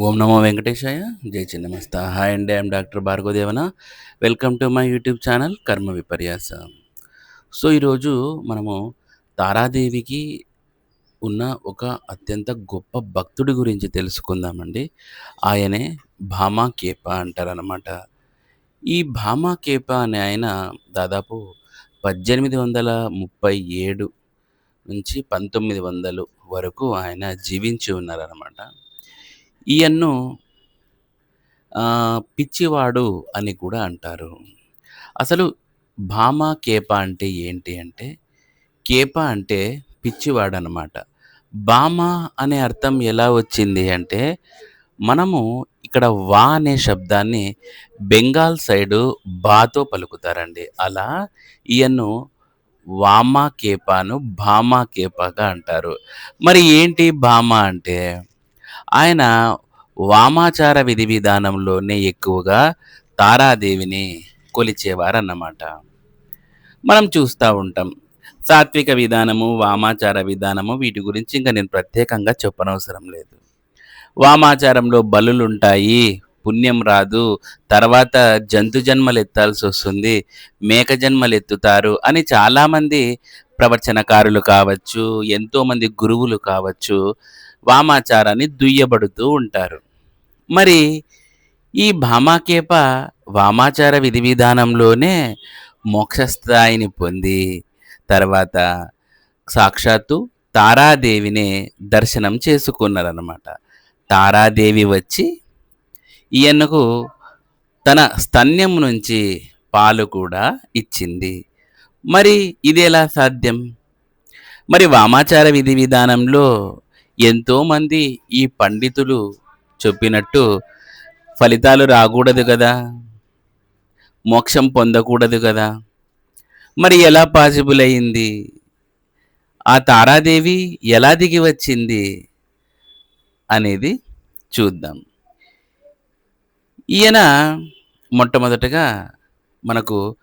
ఓం నమో వెంకటేశాయ. జై చిన్నమస్త. హాయ్ అండి I'm doctor Bhargavadevana. Welcome to my YouTube channel Karma Viparyasa. So ఈరోజు మనము తారాదేవికి ఉన్న ఒక అత్యంత గొప్ప భక్తుడి గురించి తెలుసుకుందామండి. ఆయనే భామా కేప అంటారనమాట ఈ భామా కేప అనే ఆయన దాదాపు పద్దెనిమిది వందల ముప్పై ఏడు నుంచి పంతొమ్మిది వందలు వరకు ఆయన జీవించి ఉన్నారనమాట ఈయన్ను పిచ్చివాడు అని కూడా అంటారు. అసలు భామా కేప అంటే ఏంటి అంటే కేప అంటే పిచ్చివాడు అనమాట భామ అనే అర్థం ఎలా వచ్చింది అంటే మనము ఇక్కడ వా అనే శబ్దాన్ని బెంగాల్ సైడు బాతో పలుకుతారండి. అలా ఈయన్ను వామా కేపాను భామా కేపాగా అంటారు. మరి ఏంటి భామ అంటే ఆయన వామాచార విధి విధానంలోనే ఎక్కువగా తారాదేవిని కొలిచేవారన్నమాట. మనం చూస్తూ ఉంటాం. సాత్విక విధానము వామాచార విధానము వీటి గురించి ఇంకా నేను ప్రత్యేకంగా చెప్పనవసరం లేదు. వామాచారంలో బలులుంటాయి పుణ్యం రాదు తర్వాత జంతు జన్మలు ఎత్తాల్సి వస్తుంది మేక జన్మలు ఎత్తుతారు అని చాలామంది ప్రవచనకారులు కావచ్చు ఎంతోమంది గురువులు కావచ్చు వామాచారాన్ని దుయ్యబడుతూ ఉంటారు. మరి ఈ భామాకేప వామాచార విధి విధానంలోనే మోక్షస్థాయిని పొంది తర్వాత సాక్షాత్తు తారాదేవినే దర్శనం చేసుకున్నారనమాట తారాదేవి వచ్చి ఈయనకు తన స్తన్యం నుంచి పాలు కూడా ఇచ్చింది. మరి ఇది ఎలా సాధ్యం? మరి వామాచార విధి విధానంలో ఎంతోమంది ఈ పండితులు చెప్పినట్టు ఫలితాలు రాకూడదు కదా. మోక్షం పొందకూడదు కదా. మరి ఎలా పాసిబుల్ అయింది? ఆ తారాదేవి ఎలా దిగి వచ్చింది అనేది చూద్దాం. ఈయన మొట్టమొదటగా మనకు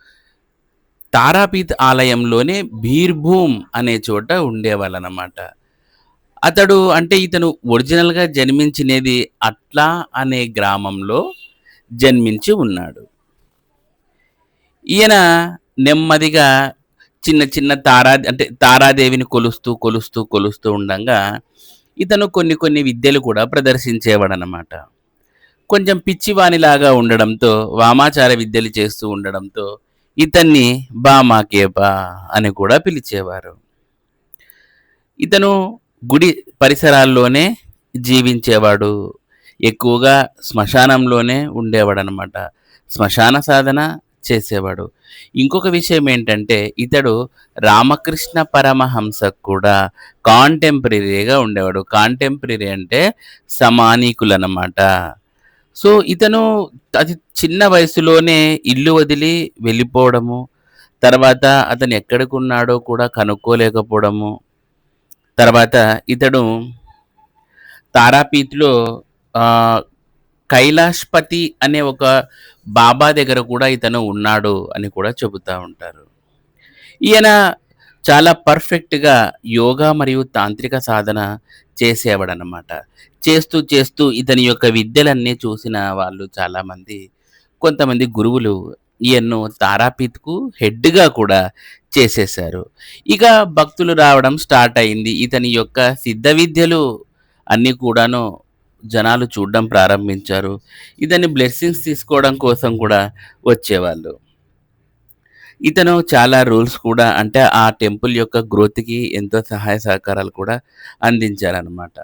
తారాపీత్ ఆలయంలోనే బీర్భూమ్ అనే చోట ఉండేవాళ్ళనమాట. అతడు అంటే ఇతను ఒరిజినల్గా జన్మించినది అట్లా అనే గ్రామంలో జన్మించి ఉన్నాడు. ఈయన నెమ్మదిగా చిన్న చిన్న తారా అంటే తారాదేవిని కొలుస్తూ కొలుస్తూ కొలుస్తూ ఉండగా ఇతను కొన్ని కొన్ని విద్యలు కూడా ప్రదర్శించేవాడనమాట కొంచెం పిచ్చివాణిలాగా ఉండడంతో వామాచార విద్యలు చేస్తూ ఉండడంతో ఇతన్ని బామాకేబా అని కూడా పిలిచేవారు. ఇతను గుడి పరిసరాల్లోనే జీవించేవాడు. ఎక్కువగా శ్మశానంలోనే ఉండేవాడు అనమాట శ్మశాన సాధన చేసేవాడు. ఇంకొక విషయం ఏంటంటే ఇతడు రామకృష్ణ పరమహంసకు కూడా కాంటెంపరీగా ఉండేవాడు. కాంటెంపరీ అంటే సమానీకులు అనమాట సో ఇతను అతి చిన్న వయసులోనే ఇల్లు వదిలి వెళ్ళిపోవడము తర్వాత అతను ఎక్కడికి ఉన్నాడో కూడా కనుక్కోలేకపోవడము తర్వాత ఇతడు తారాపీత్లో కైలాష్పతి అనే ఒక బాబా దగ్గర కూడా ఇతను ఉన్నాడు అని కూడా చెబుతూ ఉంటారు. ఈయన చాలా పర్ఫెక్ట్గా యోగా మరియు తాంత్రిక సాధన చేసేవాడనమాట చేస్తూ చేస్తూ ఇతని యొక్క విద్యలన్నీ చూసిన వాళ్ళు చాలామంది కొంతమంది గురువులు ఈయన్ను తారాపీత్కు హెడ్గా కూడా చేసేశారు. ఇక భక్తులు రావడం స్టార్ట్ అయింది. ఇతని యొక్క సిద్ధ విద్యలు అన్నీ కూడాను జనాలు చూడడం ప్రారంభించారు. ఇతని బ్లెస్సింగ్స్ తీసుకోవడం కోసం కూడా వచ్చేవాళ్ళు. ఇతను చాలా రూల్స్ కూడా అంటే ఆ టెంపుల్ యొక్క గ్రోత్కి ఎంతో సహాయ సహకారాలు కూడా అందించారనమాట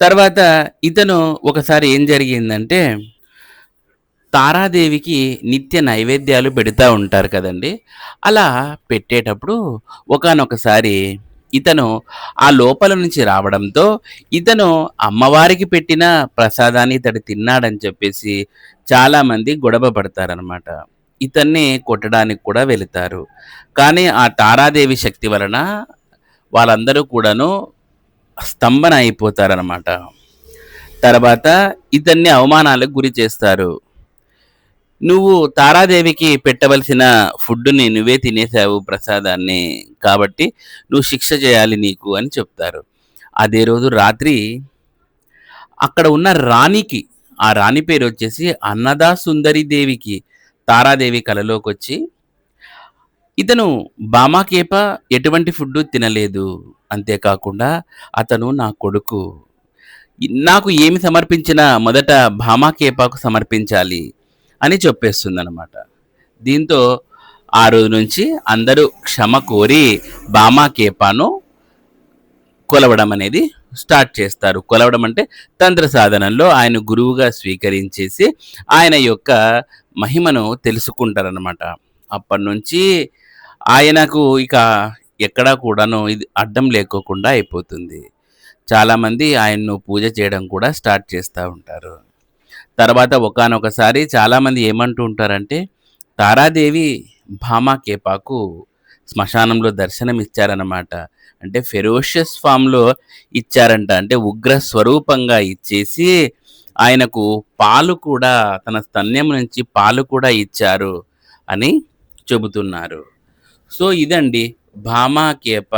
తర్వాత ఇతను ఒకసారి ఏం జరిగిందంటే తారాదేవికి నిత్య నైవేద్యాలు పెడతా ఉంటారు కదండి. అలా పెట్టేటప్పుడు ఒకానొకసారి ఇతను ఆ లోపల నుంచి రావడంతో ఇతను అమ్మవారికి పెట్టిన ప్రసాదాన్ని ఇతడు తిన్నాడని చెప్పేసి చాలామంది గొడవ పడతారనమాట ఇతన్ని కొట్టడానికి కూడా వెళుతారు. కానీ ఆ తారాదేవి శక్తి వలన వాళ్ళందరూ కూడాను స్తంభన అయిపోతారనమాట తర్వాత ఇతన్ని అవమానాలకు గురి చేస్తారు. నువ్వు తారాదేవికి పెట్టవలసిన ఫుడ్ని నువ్వే తినేసావు ప్రసాదాన్ని కాబట్టి నువ్వు శిక్ష చేయాలి నీకు అని చెప్తారు. అదే రోజు రాత్రి అక్కడ ఉన్న రాణికి ఆ రాణి పేరు వచ్చేసి అన్నదా సుందరి దేవికి తారాదేవి కలలోకొచ్చి ఇతను బామాకేప ఎటువంటి ఫుడ్డు తినలేదు. అంతేకాకుండా అతను నా కొడుకు. నాకు ఏమి సమర్పించినా మొదట భామాకేపాకు సమర్పించాలి. అని చెప్పేస్తుందన్నమాట. దీంతో ఆ రోజు నుంచి అందరూ క్షమ కోరి బామాకేపాను కొలవడం అనేది స్టార్ట్ చేస్తారు. కొలవడం అంటే తంత్ర సాధనంలో ఆయన గురువుగా స్వీకరించేసి ఆయన యొక్క మహిమను తెలుసుకుంటారనమాట అప్పటి నుంచి ఆయనకు ఇక ఎక్కడా కూడాను ఇది అడ్డం లేకోకుండా అయిపోతుంది. చాలామంది ఆయన్ను పూజ చేయడం కూడా స్టార్ట్ చేస్తూ ఉంటారు. తర్వాత ఒకనొకసారి చాలామంది ఏమంటూ ఉంటారంటే తారాదేవి భామా కేపాకు శ్మశానంలో దర్శనం ఇచ్చారన్నమాట అంటే ఫెరోషియస్ ఫామ్లో ఇచ్చారంట. అంటే ఉగ్ర స్వరూపంగా ఇచ్చేసి ఆయనకు పాలు కూడా తన స్తన్యం నుంచి పాలు కూడా ఇచ్చారు అని చెబుతున్నారు. సో ఇదండి భామాకేప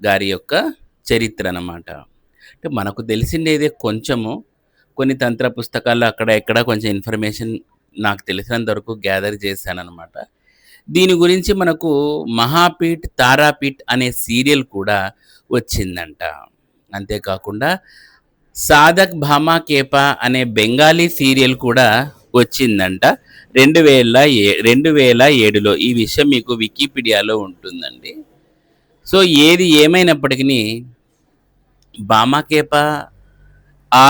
గారి యొక్క చరిత్ర అన్నమాట. అంటే మనకు తెలిసిండేదే కొంచెము కొన్ని తంత్ర పుస్తకాలు అక్కడ ఎక్కడ కొంచెం ఇన్ఫర్మేషన్ నాకు తెలిసినంత వరకు గ్యాదర్ చేశానన్నమాట. దీని గురించి మనకు మహాపీఠ్ తారాపీఠ్ అనే సీరియల్ కూడా వచ్చిందంట. అంతేకాకుండా సాధక్ భామా కేపా అనే బెంగాలీ సీరియల్ కూడా వచ్చిందంట. రెండు వేల ఏ రెండు వేల ఏడులో. ఈ విషయం మీకు వికీపీడియాలో ఉంటుందండి. సో ఏది ఏమైనప్పటికీ బామాకేపా ఆ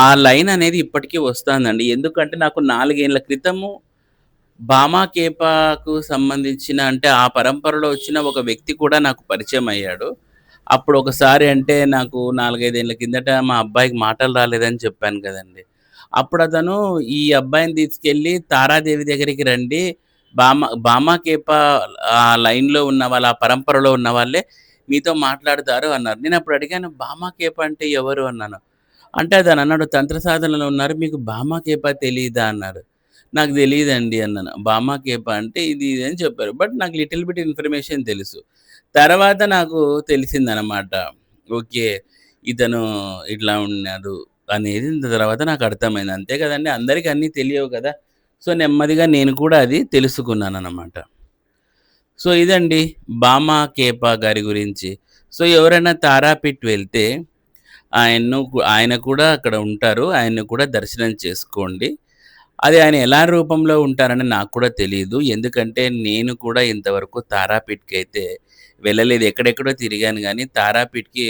ఆ లైన్ అనేది ఇప్పటికీ వస్తుందండి. ఎందుకంటే నాకు నాలుగేళ్ళ క్రితము బామాకేపాకు సంబంధించిన అంటే ఆ పరంపరలో వచ్చిన ఒక వ్యక్తి కూడా నాకు పరిచయం అయ్యాడు. అప్పుడు ఒకసారి అంటే నాకు నాలుగైదేళ్ళ కిందట మా అబ్బాయికి మాటలు రాలేదని చెప్పాను కదండి. అప్పుడు అతను ఈ అబ్బాయిని తీసుకెళ్ళి తారాదేవి దగ్గరికి రండి. బామ కేప ఆ లైన్లో ఉన్న వాళ్ళు ఆ పరంపరలో ఉన్న వాళ్ళే మీతో మాట్లాడతారు అన్నారు. నేను అప్పుడు అడిగాను బామాకేప అంటే ఎవరు? అన్నాను. అంటే అతను అన్నాడు. తంత్ర సాధనలో ఉన్నారు. మీకు బామాకేప తెలియదా అన్నారు. నాకు తెలియదండి అన్నాను. బామాకేప అంటే ఇది ఇది అని చెప్పారు. బట్ నాకు లిటిల్ బిట్ ఇన్ఫర్మేషన్ తెలుసు. తర్వాత నాకు తెలిసిందనమాట ఓకే ఇతను ఇట్లా ఉన్నాడు అనేది తర్వాత నాకు అర్థమైంది. అంతే కదండి అందరికీ అన్నీ తెలియవు కదా. సో నెమ్మదిగా నేను కూడా అది తెలుసుకున్నాను అనమాట సో ఇదండి బామా కేపా గారి గురించి. సో ఎవరైనా తారాపిట్ వెళ్తే ఆయన్ను ఆయన కూడా అక్కడ ఉంటారు. ఆయన్ను కూడా దర్శనం చేసుకోండి. అది ఆయన ఎలా రూపంలో ఉంటారని నాకు కూడా తెలియదు ఎందుకంటే నేను కూడా ఇంతవరకు తారాపీఠ్కి అయితే వెళ్ళలేదు. ఎక్కడెక్కడో తిరిగాను కానీ తారాపీఠ్కి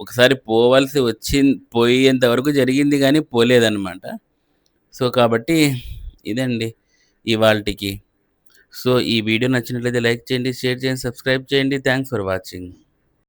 ఒకసారి పోవాల్సి వచ్చి పోయేంత వరకు జరిగింది కానీ పోలేదన్నమాట. సో కాబట్టి ఇదండి ఇవాళకి సో ఈ వీడియో నచ్చినట్లయితే లైక్ చేయండి షేర్ చేయండి సబ్స్క్రైబ్ చేయండి. Thanks for watching.